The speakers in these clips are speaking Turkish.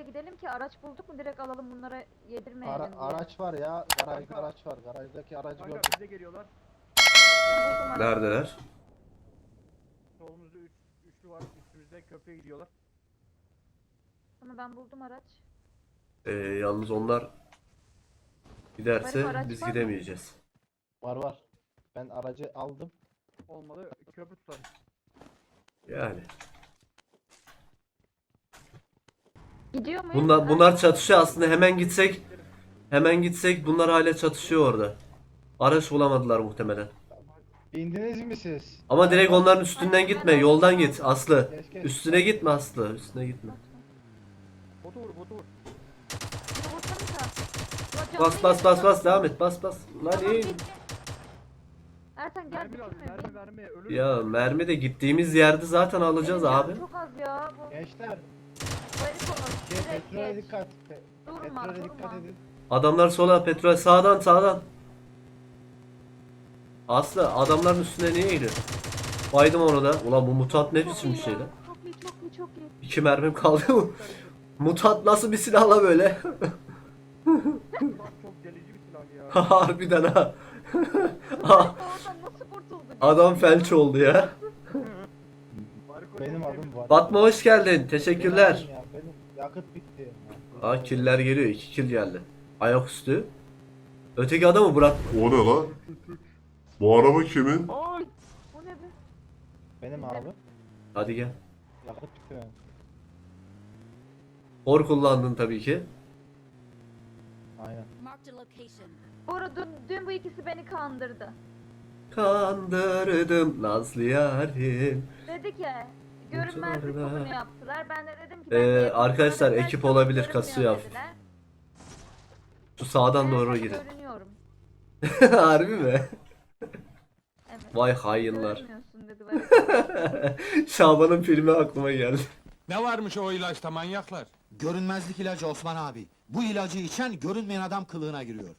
Nereye gidelim ki araç bulduk mu direkt alalım bunlara yedirmeyelim Ara, diye. araç var ya. Garajda araç var. Garajdaki aracı Kanka gördüm. bize geliyorlar. Buldum araç. Neredeler? Solumuzda üç, üçlü var. Üstümüzde köprüye gidiyorlar. Ama ben buldum araç. Ee, yalnız onlar giderse araç biz var mı? gidemeyeceğiz. Var var. Ben aracı aldım. Olmadı köprü tutarız. Yani. Gidiyor muyuz? Bunlar bunlar çatışıyor aslında hemen gitsek hemen gitsek bunlar hala çatışıyor orada. Araç bulamadılar muhtemelen. İndiniz mi siz? Ama direkt onların üstünden gitme, yoldan git Aslı. Geç, geç. Üstüne gitme Aslı, üstüne gitme. Botu vur botu Bas bas bas bas devam et, bas bas. Lan iyi. Ertan gel Mermi lazım bitirme. mermi mermi. Ölür. Ya mermi de gittiğimiz yerde zaten alacağız abi. Çok az ya. Bu Gençler. bu herif olur. Petrole geç. dikkat. Durma petrole dikkat edin. Adamlar sola, petrol sağdan sağdan. Aslı adamların üstüne niye gidiyor? Baydım onu da. Ulan bu mutant ne Çok biçim bir iyi şey lan? Çok iyi çok iyi çok iyi. İki mermim kaldı mı? Mutant nasıl bir silahla böyle? Çok delici bir silah ya. Harbiden ha. Ah, Oradan nasıl kurtuldun? Adam felç oldu ya. Benim adım var. Batma hoş geldin. Teşekkürler. Yakıt bitti. Aa killer geliyor. iki kill geldi. Ayaküstü. Öteki adamı bırak. O ne lan? Bu araba kimin? Ay! Bu ne be? Benim abi. Hadi gel. Yakıt bitti benim. Hor kullandın tabii ki. Aynen. Marked a location. Dün, dün bu ikisi beni kandırdı. Kandırdım Nazlı yarim. Dedi ki görünmezlik bugünü yaptılar. Ben de dedim ki Ee, de arkadaşlar, ekip olabilir, kasıyor. Şu sağdan Ben doğru gidin. Görünüyorum. Harbi mi? Evet. Vay bana. Şaban'ın filmi aklıma geldi. Ne varmış o ilaçta manyaklar? Görünmezlik ilacı Osman abi. Bu ilacı içen görünmeyen adam kılığına giriyor.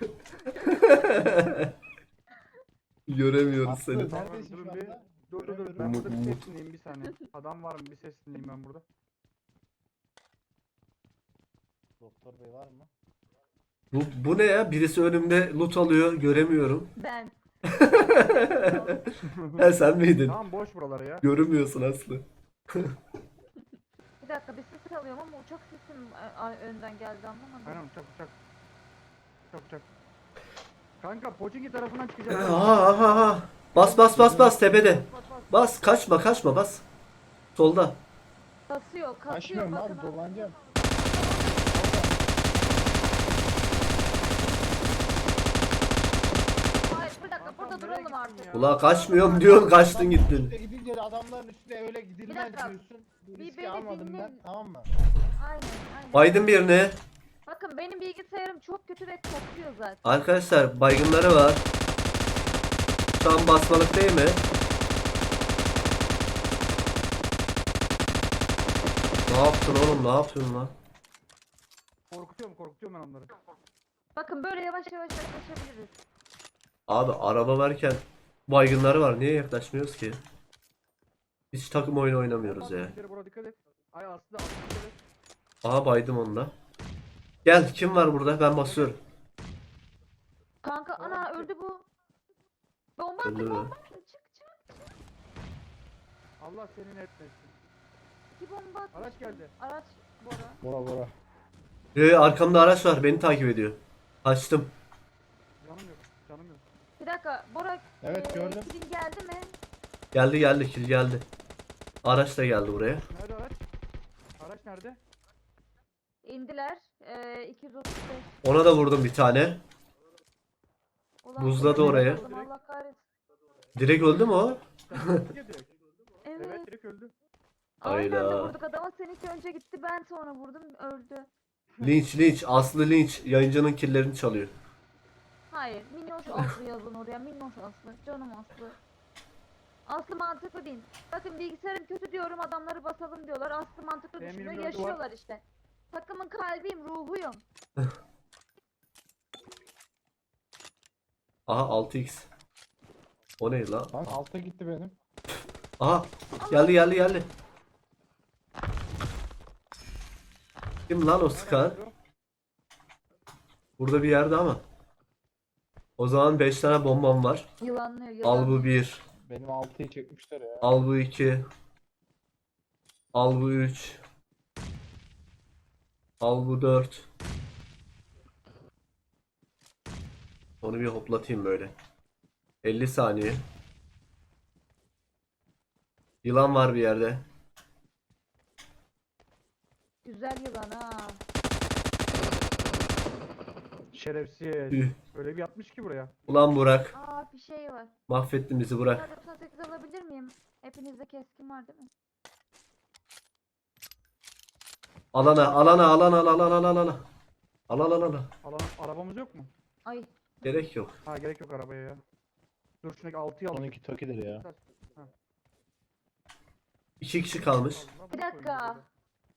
Göremiyoruz seni. neredesin şu anda? Dur dur dur ben burada bir ses dinleyeyim bir saniye. Adam var mı bir ses dinleyeyim ben burada. Doktor bey var mı? Bu, bu ne ya? Birisi önümde loot alıyor. Göremiyorum. ben. Ha sen miydin? Tamam boş buraları ya. Görünmüyorsun Aslı. Bir dakika bir ses alıyorum ama uçak sesim e, önden geldi anlamadım. Aynen uçak uçak. Uçak uçak. Kanka Pochinki tarafından çıkacak. Aha aha aha. Bas bas bas bas tepede. Bas, kaçma kaçma bas. Solda. Kasıyor kasıyor Açmıyorum abi bakın. dolanacağım. Hayır bir dakika burada duralım artık. Ula kaçmıyorum diyorsun kaçtın gittin. Gidince de adamların üstüne öyle gidilmez dakika. diyorsun. Bu Bir riski beni almadım ben dinleyin. tamam mı? Aynen aynen. Baydın birini. Bakın benim bilgisayarım çok kötü ve kopuyor zaten. Arkadaşlar baygınları var. Şu an basmalık değil mi? Ne yaptın oğlum ne yapıyorsun lan? Korkutuyorum korkutuyorum ben onları. Bakın böyle yavaş yavaş yaklaşabiliriz. Abi araba varken baygınları var niye yaklaşmıyoruz ki? Hiç takım oyunu oynamıyoruz ya. Bir kere Bura dikkat et. Ay Aslı Aslı dikkat et. Aha baydım onunla. Gel kim var burada ben basıyorum. Kanka ana öldü bu. Bomba attı Öldü mü? bomba attı. Çık çık. Allah senin etmesin. İki bomba attı. Araç geldi. Araç Bora. Bora bora. Ee, arkamda araç var beni takip ediyor. Kaçtım. Canım yok. Canım yok. Bir dakika Bora. Evet, eee, gördüm. kilin geldi mi? Geldi geldi kill geldi. Araç da geldi buraya. Nerede araç? Araç nerede? İndiler. Eee 235. Ona da vurdum bir tane. Ulan Buzladı oraya. Allah kahretsin. Direkt öldü mü o? Evet. Evet direkt öldü. Aynen de Hayda. vurduk adama seninki önce gitti ben sonra vurdum öldü. Linç linç Aslı linç yayıncının killerini çalıyor. Hayır minnoş Aslı yazın oraya minnoş Aslı canım Aslı. Aslı mantıklı değil. Bakın bilgisayarım kötü diyorum adamları basalım diyorlar. Aslı mantıklı Benim düşünüyor elimde öldü, yaşıyorlar işte. Takımın kalbiyim ruhuyum. Aha 6x. O ne lan? Lan alta gitti benim. Aha geldi geldi geldi. Kim lan o sıkan? Burada bir yerde ama. O zaman 5 tane bombam var. Yılanlıyor Al yılanlıyor. bu 1. Benim 6'yı çekmişler ya. Al bu 2. Al bu 3. Al bu 4. Onu bir hoplatayım böyle. 50 saniye. Yılan var bir yerde. Güzel yılan ha. Şerefsiz. Öyle bir yapmış ki buraya. Ulan Burak. Aa bir şey var. Mahvettin bizi Burak. Bunlar 98 alabilir miyim? Hepinizde keskin var değil mi? Alana alana alana alana alana alana. Alana alana. Alan, arabamız yok mu? Ay Gerek yok. Ha gerek yok arabaya ya. Dur şuradaki 6'yı al. 12 Toki'dir ya. İki kişi kalmış. bir dakika.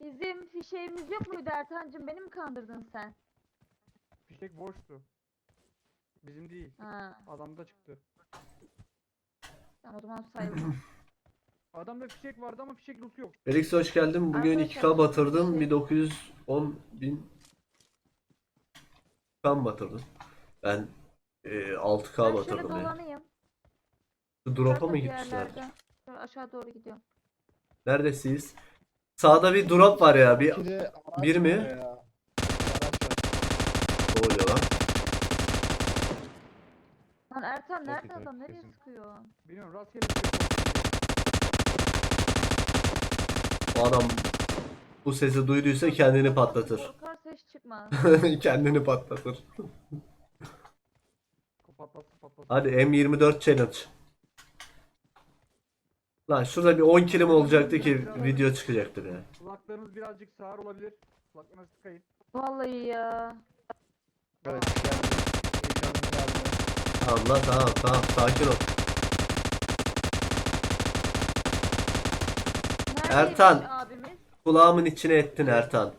Bizim fişeğimiz yok muydu Ertan'cığım? Beni mi kandırdın sen? Fişek boştu. Bizim değil. Ha, Adamda çıktı. tamam o zaman sayılmaz. Adamda fişek vardı ama fişek lootu yok. Felix hoş geldin. Bugün Arkadaşlar, 2K batırdım. şey- Bir 910 bin kan batırdım. Ben e, 6K ben şöyle batırdım ya. dolanayım. Şu drop'a mı bir gitmişler? yerlerden. Şöyle aşağı doğru gidiyorum. Neredesiniz? Sağda bir drop var ya. Bir araç bir mi? var ya. Araç var. ne oluyor lan? Lan Ertan nerede adam? Nereye kesin. sıkıyor? Bilmiyorum rastgele fişek O adam bu sesi duyduysa kendini patlatır. Korkarsa hiç çıkmaz. kendini patlatır. Hadi M24 challenge. Lan şurada bir 10 kilim olacaktı ki video çıkacaktı be. Kulaklarınız birazcık sağır olabilir. Kulaklarınızı tıkayın. Vallahi ya. Evet geldi. Heyecanım geldi. Tamam lan tamam tamam sakin ol. Neredeymiş Ertan. abimiz? Kulağımın içine ettin Ertan.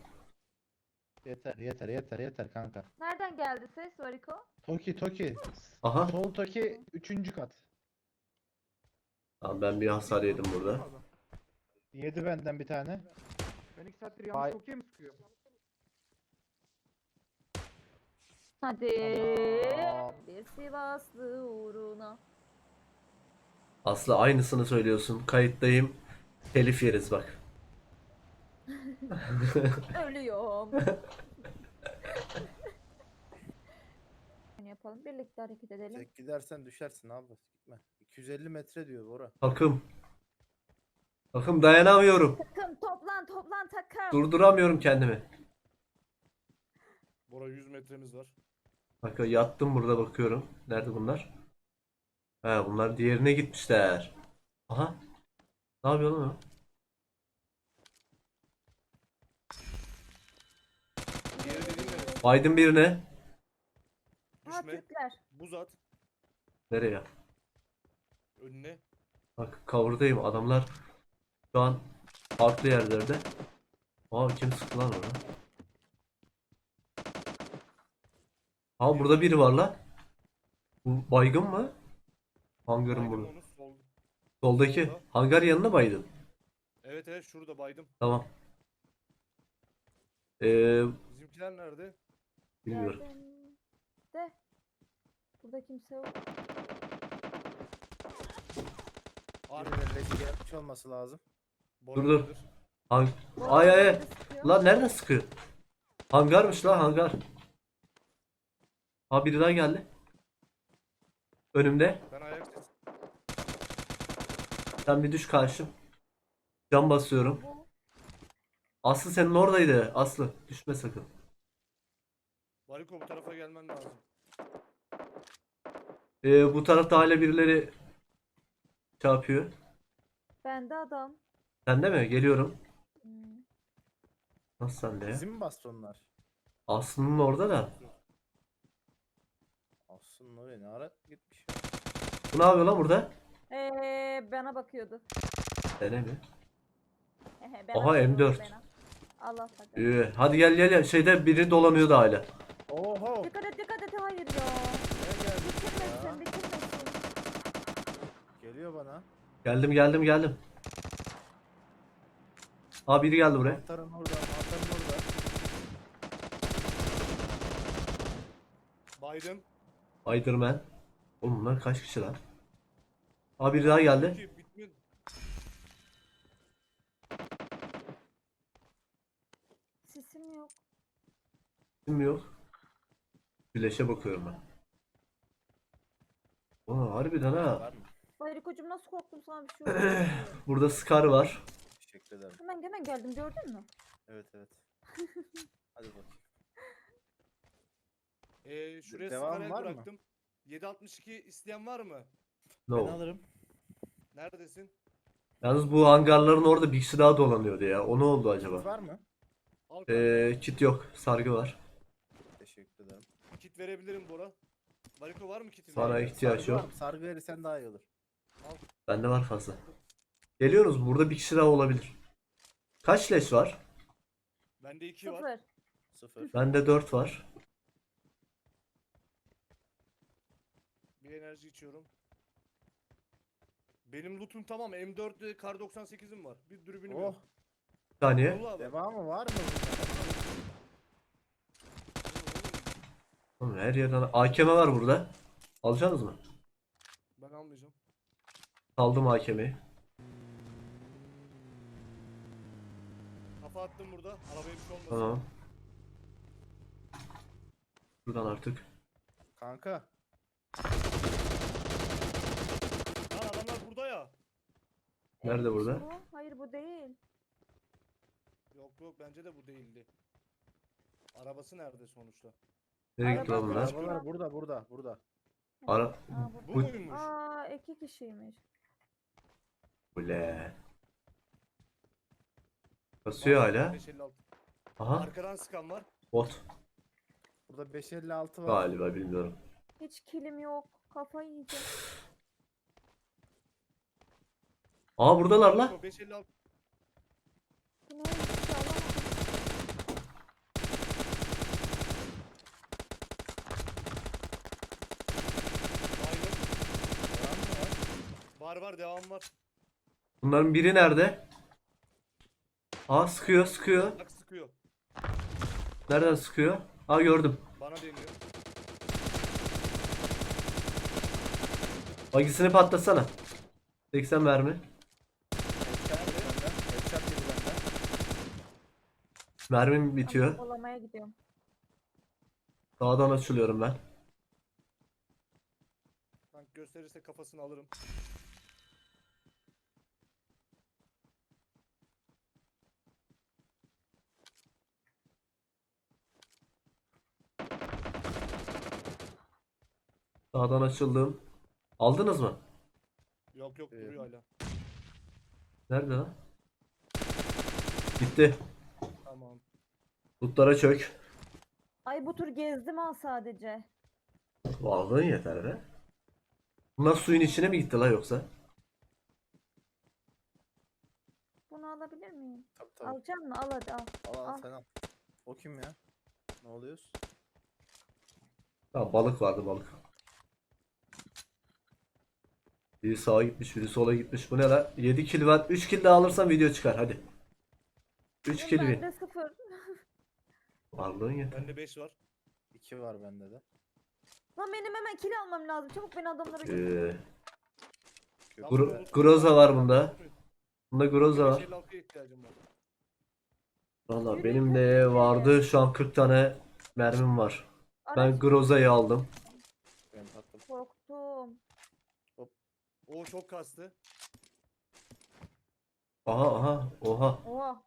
Yeter yeter yeter yeter kanka. Nereden geldi ses Variko? Toki Toki. Aha. Sol Toki 3. kat. Tamam ben bir hasar yedim burada. Yedi benden bir tane. Ben iki saattir yanlış okey mi sıkıyor? Hadi. Tamam. Bir Sivaslı uğruna. Aslı aynısını söylüyorsun. Kayıttayım. Telif yeriz bak. Ölüyorum. yapalım. Birlikte hareket edelim. Tek gidersen düşersin abi. Gitme. 250 metre diyor Bora. Takım. Takım dayanamıyorum. Takım toplan toplan takım. Durduramıyorum kendimi. Bora 100 metremiz var. Bak yattım burada bakıyorum. Nerede bunlar? He bunlar diğerine gitmişler. Aha. Ne yapıyor lan o? Diğeri dediğin ne? Biden birine. Ha Düşme. Türkler. Buz at. Nereye? Önüne. Bak cover'dayım. Adamlar şu an farklı yerlerde. Aa kim sıktı lan orada? Aa burada biri var lan. Bu baygın mı? Hangarın burada. onu sol. Soldaki Solda. hangar yanına baydın. Evet evet şurada baydım. Tamam. Ee, Bizimkiler nerede? bilmiyorum. De. Burada kimse yok. Arkadan Leşi yapmış olması lazım. Dur, dur. Hang ay ay ay. Lan nereden sıkıyor? Hangarmış lan hangar. Ha biri daha geldi. Önümde. Ben ayak. Sen bir düş karşım. Cam basıyorum. Aslı senin oradaydı. Aslı düşme sakın. Bariko bu tarafa gelmen lazım. Ee, bu tarafta hala birileri şey yapıyor. Bende adam. Sende mi? Geliyorum. Hmm. Nasıl sende ya? Bizim bastonlar. Aslı'nın orada da. Aslında oraya ne ara gitmiş. Bu ne yapıyor lan burada? Ee, bana bakıyordu. Dene mi? Bana Aha, bakıyordu, M4. bana. Allah sakın. Ee, hadi gel gel gel. Şeyde biri dolanıyordu hala. Oho. Dikkat et dikkat et hayır ya. Ne geldi Bitirmesin ya? bitirmesin. Geliyor bana. Geldim geldim geldim. Aa biri geldi buraya. Mantarın orada, mantarın orada. Biden. Spiderman. Oğlum bunlar kaç kişi lan? Aa biri daha geldi. Sesim yok. Kim yok? Flash'e bakıyorum ben. Aa harbiden ha. Var mı? Bayrikocuğum nasıl korktum sana bir şey oldu. Burada Scar var. Teşekkür ederim. hemen hemen geldim gördün mü? Evet evet. Hadi bakayım. Ee, şuraya devam sigaret var mı? bıraktım. 762 isteyen var mı? Ben No. alırım. Neredesin? Yalnız bu hangarların orada bir kişi daha dolanıyordu ya. O ne oldu acaba? Var mı? Al. Ee, kit yok. Sargı var. Teşekkür ederim. Kit verebilirim Bora. Bariko var mı kitin? Sana ihtiyaç Sargı yok. var mı? Sargı verirsen daha iyi olur. Bende var fazla. Geliyoruz. Burada bir kişi daha olabilir. Kaç leş var? Bende 2 var. Sıfır. Sıfır. Bende 4 var. Bir enerji içiyorum. Benim lootum tamam. M4 ve kar 98'im var. Bir dürbünüm Oh. yok. Bir saniye. Vallahi bak. Devamı var mı? Oğlum her yerden AKM var burada. Alacaksınız mı? Ben almayacağım. Aldım AKM'yi. Kafa attım burada. Arabaya bir şey olmasın. Tamam. Buradan artık. Kanka. Lan adamlar burada ya. Nerede burada? bu? Hayır bu değil. Yok yok bence de bu değildi. Arabası nerede sonuçta? Nereye gitti lan bunlar? Arabalar burada burada burada. Ara... Aa, bu. Bu, Bu- muymuş? Aa iki kişiymiş. Ule. Basıyor hala. 556. Aha. Arkadan sıkan var. Bot. Burada 556 var. Galiba bilmiyorum. Hiç kilim yok. Kafayı yiyeceğim. Aa buradalar la. 556. Bu neymiş ya alamadım. Baydım. Devam mı var? Var var devam var. Bunların biri nerede? Aa sıkıyor sıkıyor. Bak sıkıyor. Nereden sıkıyor? Aa gördüm. Bana deniyor. Bagisini patlasana. 80 mermi. Headshot yedi benden. Headshot yedi benden. Mermim bitiyor. Olamaya gidiyorum. Sağdan açılıyorum ben. Tank gösterirse kafasını alırım. Sağdan açıldım. Aldınız mı? Yok yok Ee, duruyor hala. Nerede lan? Gitti. Tamam. Lootlara çök. Ay bu tur gezdim ha sadece. Aldığın yeter be. Bunlar suyun içine mi gitti la yoksa? Bunu alabilir miyim? Tabii tabii. Alacak mı? Al hadi al. Al al al. sen al. O kim ya? Ne oluyoruz? Tamam balık vardı balık. Biri sağa gitmiş, biri sola gitmiş. Bu ne la? 7 kill var. 3 kill daha alırsam video çıkar hadi. 3 kill win. Bende sıfır. Varlığın yeter. Bende 5 var. 2 var bende de. Lan benim hemen kill almam lazım. Çabuk beni adamlara götür. Ee, Gro-. Groza var bunda. Bunda Groza var. 556'ya ihtiyacım var. Valla benim de vardı. Şu an 40 tane mermim var. Ben Araç Groza'yı aldım. Benim tatlım. korktum. O çok kastı. Aha aha oha. Oha.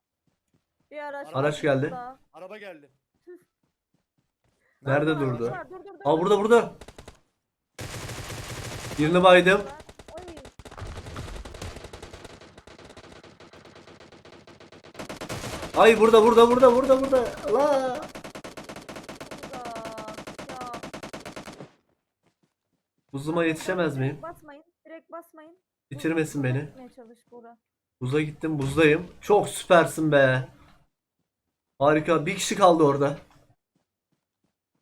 Bir araç. Araç geldi. burada. Araba geldi. Nerede durdu? var, Dur dur dur. Aa burada burada. Birini baydım. Ay burada burada burada burada burada. La. Burada. Ya. Buzuma yetişemez miyim? Basmayın. Bitirmesin beni. Buza gittim buzdayım. Çok süpersin be. Harika. Bir kişi kaldı orada.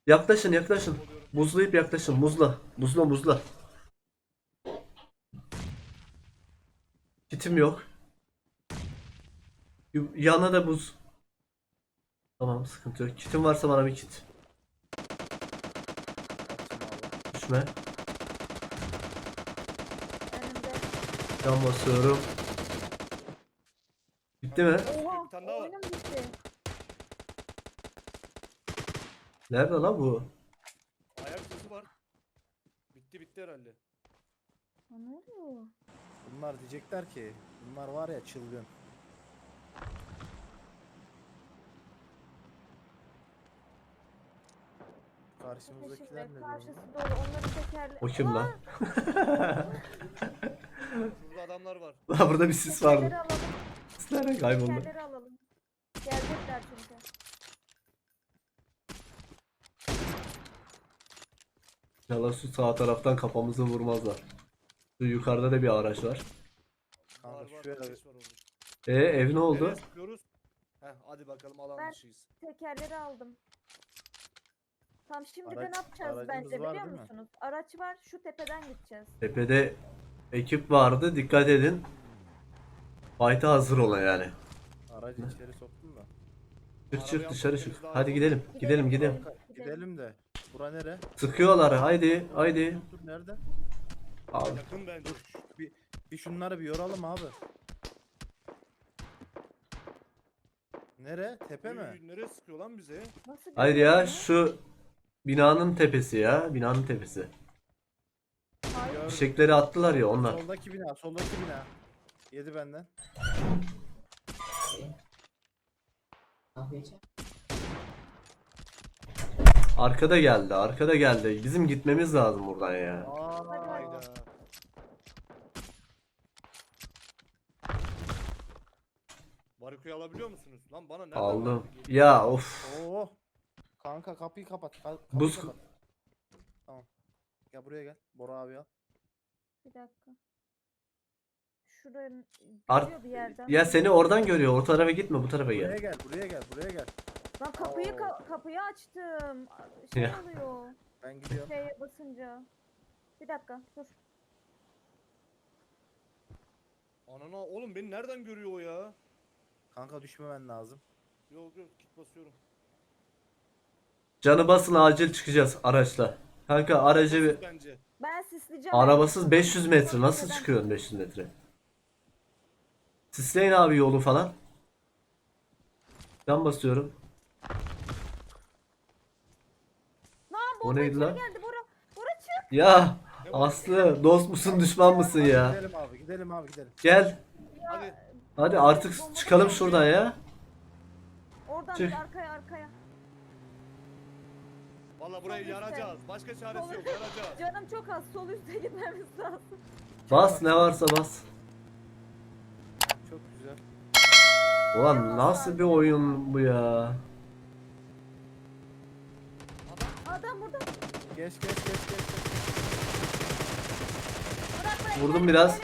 Yaklaşın yaklaşın. Buzlayıp yaklaşın. Muzla. Muzla muzla. Kitim yok. Yana da buz. Tamam sıkıntı yok. Kitim varsa bana bir kit. Düşme. Önümde. Can basıyorum. Bitti mi? Oha. Bir tane daha var. Oyunum bitti. Nerede lan bu? Ayak sesi var. Bitti bitti herhalde. Ne oluyor? Bunlar diyecekler ki bunlar var ya çılgın. Karşımızdakiler Peşimde. ne Karşısı diyor? Onların tekerle... O kim lan? Adamlar var. Lan burada bir sis. Tekerleri alalım. Sis nerede kayboldu? Tekerleri alalım. Gelecekler çünkü. İnşallah şu sağ taraftan kafamızı vurmazlar. Şu yukarıda da bir araç var. Kanka var var. şu eve var orada. E ev ne oldu? Nereye sıkıyoruz? Heh hadi bakalım alan Ben- dışıyız. Tekerleri aldım. Tam şimdi de Araç- ne yapacağız aracımız bence var biliyor değil mi? musunuz? Araç var şu tepeden gideceğiz. Tepede ekip vardı. Dikkat edin. Fight'a hazır olun yani. aracı içeri soktum da. Çık çık dışarı çık. Hadi gidelim. Gidelim gidelim. Gidelim de. Bura nere? Sıkıyorlar. Haydi haydi. Dur nerede? Abi, Yakın bence. Bir, bir şunları bir yoralım abi. Nere? Tepe mi? Nereye sıkıyor lan bize? Nasıl haydi görüyor ya şu binanın tepesi ya. Binanın tepesi. Fişekleri attılar ya onlar. Soldaki bina, soldaki bina. Yedi benden. Arkada geldi. Arkada geldi. Bizim gitmemiz lazım buradan ya. Hayda. Barikoyu alabiliyor musunuz? Lan bana nereden Aldım. Ya of. Oo. Kanka kapıyı kapat. ka- kapıyı Buz- kapat. Tamam. Gel buraya gel. Bora abi al. Bir dakika. Şuranın Ar- görüyor bir yerden. Ya seni oradan görüyor. O tarafa gitme. Bu tarafa Buraya gel. gel, buraya gel, buraya gel. Lan kapıyı ka- kapıyı açtım. Şey Ya. oluyor. Ben gidiyorum. Şeye basınca. Bir dakika dur. Anana oğlum beni nereden görüyor o ya? Kanka düşmemen lazım. Yok yok git basıyorum. Canı basın acil çıkacağız araçla. Kanka aracı bir... Bence. Ben sisleyeceğim. Arabasız 500 metre nasıl çıkıyorsun 500 metre? Sisleyin abi yolu falan. Can basıyorum. Lan O neydi lan? geldi Bora. Bora çık. Ya Aslı dost musun düşman mısın ya? Gidelim abi, gidelim abi, gidelim. Gel. Hadi. Hadi artık çıkalım şuradan ya. Oradan Çık. bir arkaya arkaya. Valla burayı Sol üstte. yaracağız. Başka çaresi yok yaracağız. Canım çok az. Sol üstte gitmemiz lazım. Bas ne varsa bas. Çok güzel. Ulan nasıl bir oyun bu ya? Adam burada. Geç, geç, geç, geç. geç. Bırak bırak. Vurdum biraz.